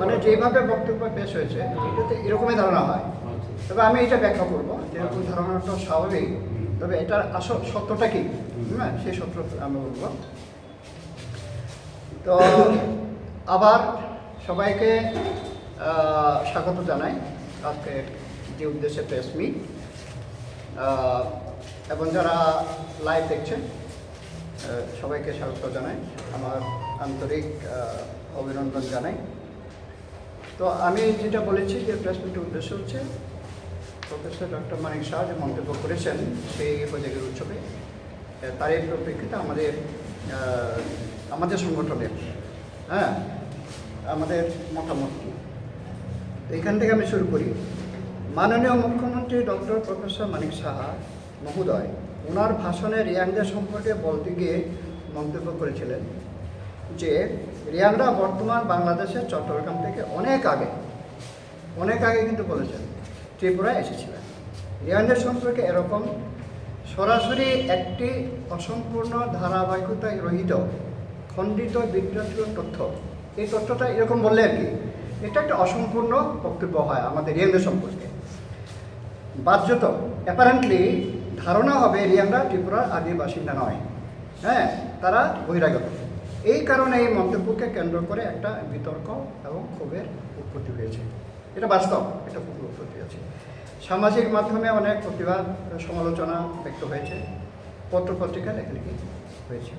মানে যেভাবে বক্তব্য পেশ হয়েছে, এটাতে এরকমই ধারণা হয়। তবে আমি এটা ব্যাখ্যা করব যেরকম ধারণাটা স্বাভাবিক। তবে এটার আসল সত্যটা কি? হ্যাঁ সেই সত্য আমি বলব। তো আবার সবাইকে স্বাগত জানাই আজকে যে উদ্দেশ্যে প্রেস মিট এবং যারা লাইভ দেখছেন সবাইকে স্বাগত জানাই। আমার আন্তরিক অভিনন্দন জানাই। তো আমি যেটা বলেছি যে প্রেস উদ্দেশ্য হচ্ছে প্রফেসর ডক্টর মানিক শাহ যে মন্তব্য করেছেন সেই প্রজেক্টের উৎসবে তার তারই পরিপ্রেক্ষিতে আমাদের আমাদের সংগঠনের হ্যাঁ আমাদের মতামত এখান থেকে আমি শুরু করি। মাননীয় মুখ্যমন্ত্রী ডক্টর প্রফেসর মানিক সাহা মহোদয় ওনার ভাষণে রিয়াংদের সম্পর্কে বলতে গিয়ে মন্তব্য করেছিলেন যে রিয়াংরা বর্তমান বাংলাদেশের চট্টগ্রাম থেকে অনেক আগে অনেক আগে কিন্তু বলেছেন, ত্রিপুরায় এসেছিলেন। রিয়াংদের সম্পর্কে এরকম সরাসরি একটি অসম্পূর্ণ ধারাবাহিকতায় রহিত, খণ্ডিত বিভ্রান্তিক তথ্য, এই তথ্যটা এরকম বললে আর কি, এটা একটা অসম্পূর্ণ বক্তব্য হয় আমাদের রিয়াংদের সম্পর্কে। বাহ্যত অ্যাপারেন্টলি ধারণা হবে রিয়াংরা ত্রিপুরার আদি বাসিন্দা নয়। হ্যাঁ তারা বহিরাগত। এই কারণে এই মন্তব্যকে কেন্দ্র করে একটা বিতর্ক এবং ক্ষোভের উৎপত্তি হয়েছে। এটা বাস্তব, এটা খুব উৎপত্তি আছে সামাজিক মাধ্যমে অনেক প্রতিবাদ, সমালোচনা ব্যক্ত হয়েছে। পত্রপত্রিকা লেখালেখি হয়েছে?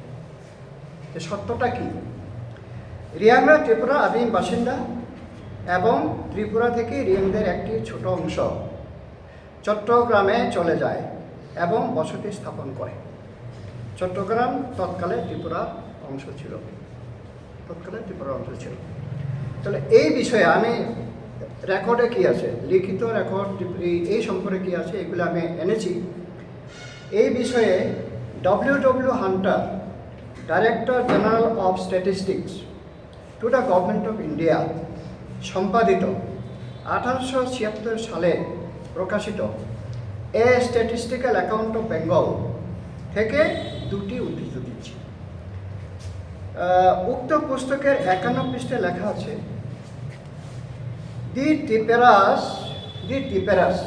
সত্যটা কি? রিয়াংরা ত্রিপুরা আদিম বাসিন্দা এবং ত্রিপুরা থেকে রিয়াংদের একটি ছোট অংশ চট্টগ্রামে চলে যায় এবং বসতি স্থাপন করে। চট্টগ্রাম তৎকালে ত্রিপুরার অংশ ছিল। তৎকালে ত্রিপুরার অংশ ছিল। তাহলে এই বিষয়ে আমি রেকর্ডে কি আছে? লিখিত রেকর্ড এই- সম্পর্কে কি আছে? এগুলো আমি এনেছি। এই বিষয়ে W W Hunter director general of statistics to the government of India সম্পাদিত আঠারোশো ছিয়াত্তর সালে প্রকাশিত a statistical account of Bengal থেকে দুটি উদ্ধৃত দিচ্ছি। উক্ত পুস্তকের একান্ন পৃষ্ঠে লেখা আছে, the Tipperas the Tipperas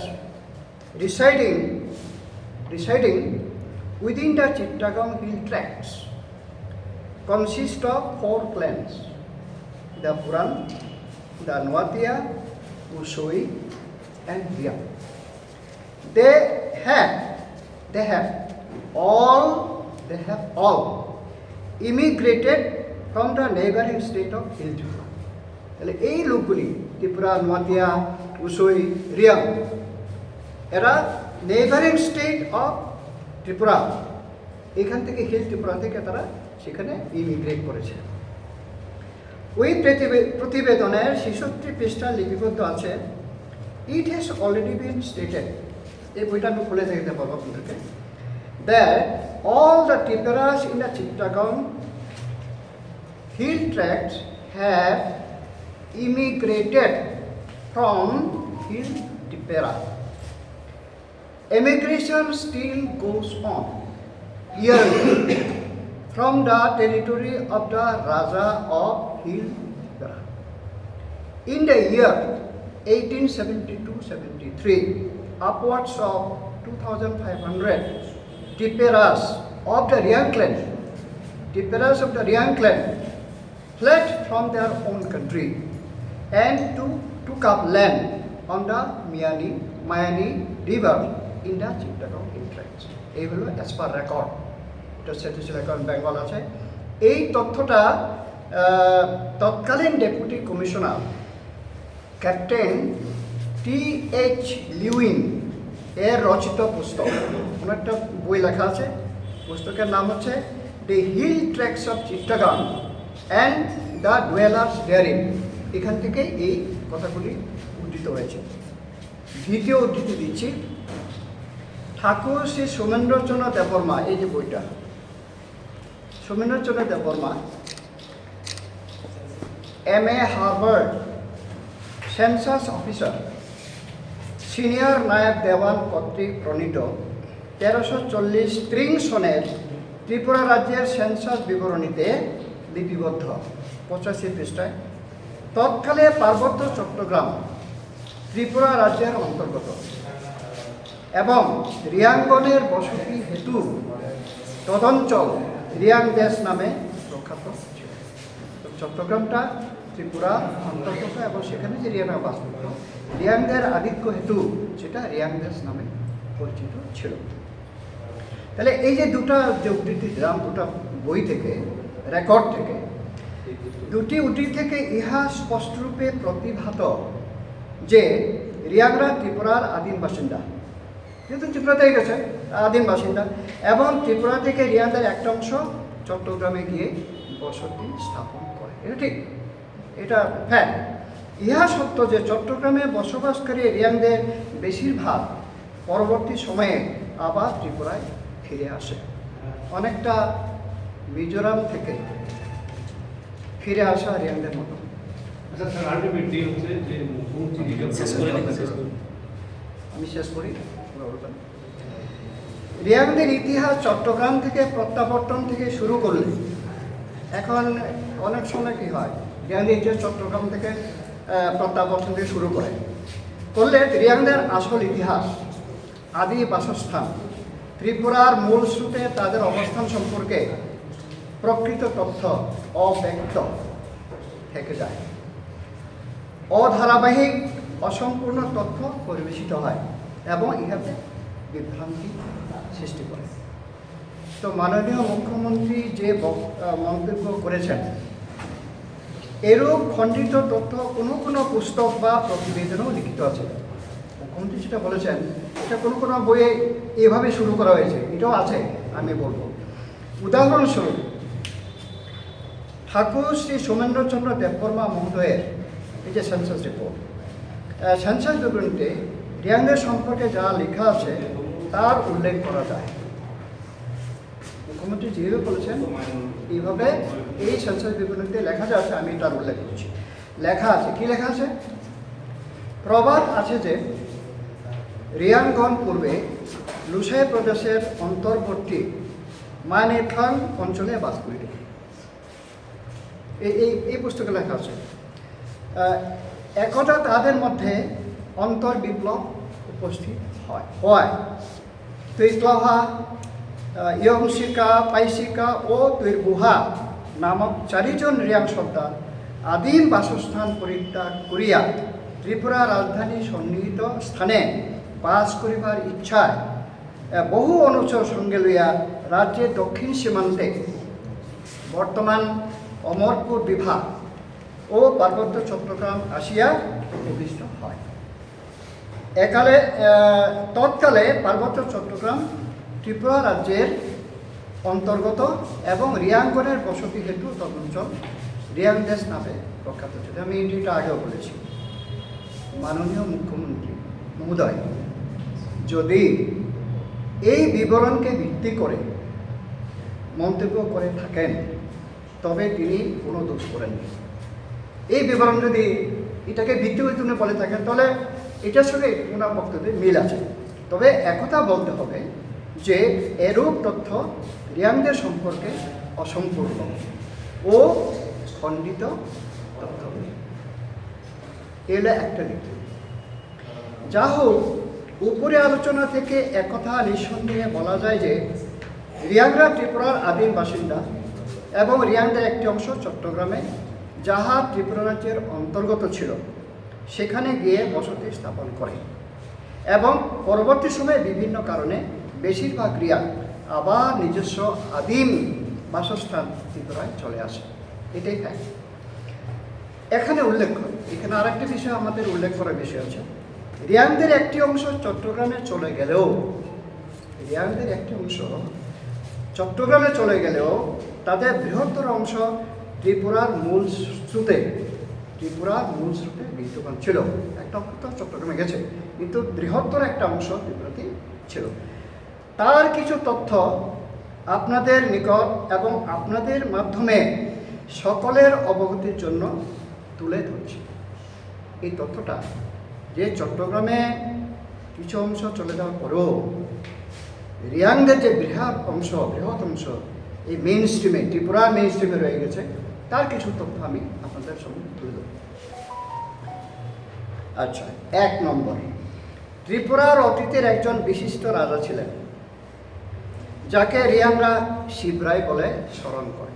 residing residing within the Chittagong hill tracts consist of four clans the Puran the Noatia, Usai, and Bia. They have they have all they have all immigrated from the neighbouring state of Tripura. তাহলে এই লোকগুলি, ত্রিপুরা নোয়াতিয়া উসই রিয়াং, এরা neighbouring state of Tripura. এখান থেকে hill Tripura থেকে তারা সেখানে immigrate করেছে। ওই প্রতিবে- প্রতিবেদনের ছেষট্টি পৃষ্ঠা লিপিবদ্ধ আছে। It has already been stated এই বইটা আমি খুলে দেখতে পারব আপনাদেরকে। that all the Tiperas in the Chittagong hill tracts have immigrated from hill Tipera. Emigration still goes on yearly from the territory of the Raja of Hill Tipera. In the year 1872-73, upwards of 2500 Tiperas of the Riang clan, Tiperas of the Riang clan fled from their own country and to, took up land on the Miani, Mayani river in the Chittagong Hill Tracts. এই হলো as per record এটা statistical record Bengal আছে এই তথ্যটা তৎকালীন deputy commissioner captain T H Lewin এর রচিত পুস্তক। কোনো একটা বই লেখা আছে, পুস্তকের নাম হচ্ছে the hill tracts of Chittagong and the dwellers therein এখান থেকে এই কথাগুলি উদ্ধৃত হয়েছে। দ্বিতীয় উদ্ধৃতি দিচ্ছি। ঠাকুর শ্রী সোমেন্দ্রচন্দ্র দেববর্মা, এই যে বইটা। Somendrachandra Debbarma M A Harvard census officer senior Nayak Dewan কর্তৃক প্রণীত তেরোশো চল্লিশ ত্রিং সনের ত্রিপুরা রাজ্যের সেন্সাস বিবরণীতে লিপিবদ্ধ। পঁচাশি পৃষ্ঠায়, তৎকালে পার্বত্য চট্টগ্রাম ত্রিপুরা রাজ্যের অন্তর্গত এবং রিয়াঙ্গনের বসতি হেতু তদঞ্চল রিয়াং দেশ নামে প্রখ্যাত ছিল। চট্টগ্রামটা ত্রিপুরা অন্তর্গত এবং সেখানে যে রিয়াংরা বাস রিয়াংদের আধিক্য হেতু সেটা রিয়াং দেশ নামে পরিচিত ছিল। তাহলে এই যে দুটা যে উদ্ধৃতি দিলাম, দুটা বই থেকে, রেকর্ড থেকে, দুটি উদ্ধৃতি থেকে ইহা স্পষ্টরূপে প্রতিভাত যে রিয়াংরা, ত্রিপুরার আদিম বাসিন্দা। যেহেতু ত্রিপুরাতে গেছে, আদিম বাসিন্দা, এবং ত্রিপুরা থেকে রিয়াংদের একটা অংশ চট্টগ্রামে গিয়ে বসতি স্থাপন করে। এটা ঠিক? এটা হ্যাঁ ইহা সত্য যে চট্টগ্রামে বসবাসকারী রিয়াংদের বেশিরভাগ পরবর্তী সময়ে আবার ত্রিপুরায় ফিরে আসে। অনেকটা মিজোরাম থেকে ফিরে আসা রিয়াংদের মতো। আচ্ছা। আমি শেষ করি রিয়াংদের ইতিহাস চট্টগ্রাম থেকে প্রত্যাবর্তন থেকে শুরু করলে এখন অনেক সময় কি হয় রিয়াংদের ইতিহাস চট্টগ্রাম থেকে প্রত্যাবর্তন থেকে শুরু করে। করলে রিয়াংদের আসল ইতিহাস, আদি বাসস্থান, ত্রিপুরার মূল স্রোতে তাদের অবস্থান সম্পর্কে প্রকৃত তথ্য অব্যক্ত থেকে যায়। অধারাবাহিক, অসম্পূর্ণ তথ্য পরিবেশিত হয় এবং ইহাতে বিভ্রান্তি সৃষ্টি করে। তো মাননীয় মুখ্যমন্ত্রী যে মন্তব্য করেছেন এরূপ খণ্ডিত তথ্য কোনো কোনো পুস্তক বা প্রতিবেদনও লিখিত আছে। মুখ্যমন্ত্রী যেটা বলেছেন, এটা কোনো কোনো বইয়ে এভাবে শুরু করা হয়েছে, এটাও আছে, আমি বলব। উদাহরণস্বরূপ, ঠাকুর শ্রী সোমেন্দ্রচন্দ্র দেববর্মা মহোদয়ের এই যে সেন্সাস রিপোর্ট সেন্সাস বিবরণীতে রিয়াংদের সম্পর্কে যা লেখা আছে, তার উল্লেখ করা যায়। মুখ্যমন্ত্রী যেভাবে বলেছেন, এইভাবে এই সেন্সাস বিবরণীতে লেখা আছে, আমি তার উল্লেখ করছি। লেখা আছে, কি লেখা আছে? প্রবাদ আছে যে রিয়াংগন পূর্বে লুসাই প্রদেশের অন্তর্বর্তী মানেথাং অঞ্চলে বাস করিত এই এই পুস্তকে লেখা আছে একদা তাদের মধ্যে অন্তর্বিপ্লব উপস্থিত হয়। হয়। তৈতহা ইয়ংশিকা, পাইশিকা ও তৈর্গুহা নামক চারিজন রিয়াং সর্দার আদিম বাসস্থান পরিত্যাগ করিয়া ত্রিপুরা রাজধানী সন্নিহিত স্থানে বাস করিবার ইচ্ছায় বহু অনুচর সঙ্গে লইয়া রাজ্যের দক্ষিণ সীমান্তে বর্তমান অমরপুর বিভাগ ও পার্বত্য চট্টগ্রাম আসিয়া উপবিষ্ট হয়। একালে তৎকালে পার্বত্য চট্টগ্রাম ত্রিপুরা রাজ্যের অন্তর্গত এবং রিয়াঙ্গনের বসতি হেতু তদঞ্চল রিয়াং দেশ নামে প্রখ্যাত ছিল। আমি এটা আগেও বলেছি। মাননীয় মুখ্যমন্ত্রী মহোদয়, যদি এই বিবরণকে ভিত্তি করে মন্তব্য করে থাকেন, তবে তিনি কোনো দোষ করেননি। এই বিবরণ যদি এটাকে ভিত্তি করে তিনি বলে থাকেন, তাহলে এটার সঙ্গে ওনার বক্তব্যে মিল আছে। তবে একথা বলতে হবে যে, এরূপ তথ্য রিয়াংদের সম্পর্কে অসম্পূর্ণ ও খণ্ডিত তথ্য। এলে একটা দিক। যা হোক, উপরে আলোচনা থেকে একথা নিঃসন্দেহে বলা যায় যে, রিয়াংরা ত্রিপুরার আদিম বাসিন্দা এবং রিয়াংদের একটি অংশ চট্টগ্রামে, যাহা ত্রিপুরা রাজ্যের অন্তর্গত ছিল, সেখানে গিয়ে বসতি স্থাপন করে এবং পরবর্তী সময়ে বিভিন্ন কারণে বেশিরভাগ রিয়াং আবার নিজস্ব আদিম বাসস্থান ত্রিপুরায় চলে আসে। এটাই ফ্যাক্ট এখানে উল্লেখ করে। এখানে আরেকটি বিষয় আমাদের উল্লেখ করার বিষয় আছে। রিয়াংদের একটি অংশ চট্টগ্রামে চলে গেলেও, রিয়াংদের একটি অংশ চট্টগ্রামে চলে গেলেও তাদের বৃহত্তর অংশ ত্রিপুরার মূল স্রোতে, ত্রিপুরার মূল স্রোতে বিদ্যমান ছিল। একটা অংশ তো চট্টগ্রামে গেছে, কিন্তু বৃহত্তর একটা অংশ ত্রিপুরাতেই ছিল। তার কিছু তথ্য আপনাদের নিকট এবং আপনাদের মাধ্যমে সকলের অবগতির জন্য তুলে ধরছি। এই তথ্যটা যে চট্টগ্রামে কিছু অংশ চলে যাওয়ার পরেও রিয়াংদের যে বৃহৎ অংশ বৃহৎ অংশ এই মেইন স্ট্রিমে ত্রিপুরা মেইন স্ট্রিমে রয়ে গেছে, তার কিছু তথ্য আমি আপনাদের সঙ্গে তুলে ধরব। আচ্ছা এক নম্বর। ত্রিপুরার অতীতের একজন বিশিষ্ট রাজা ছিলেন। যাকে রিয়াংরা শিবরাই বলে স্মরণ করে।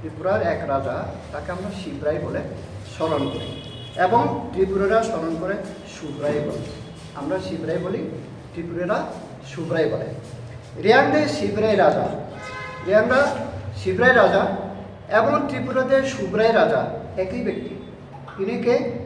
ত্রিপুরার এক রাজা তাকে আমরা শিবরাই বলে স্মরণ করি এবং ত্রিপুরারা স্মরণ করে সুব্রাই বলে। আমরা শিবরাই বলি, ত্রিপুরারা সুব্রাই বলে। রিয়াংদে শিবরাই রাজা। রিয়াংরা শিবরাই রাজা এবং ত্রিপুরাতে সুব্রাই রাজা একই ব্যক্তি। তিনি কে?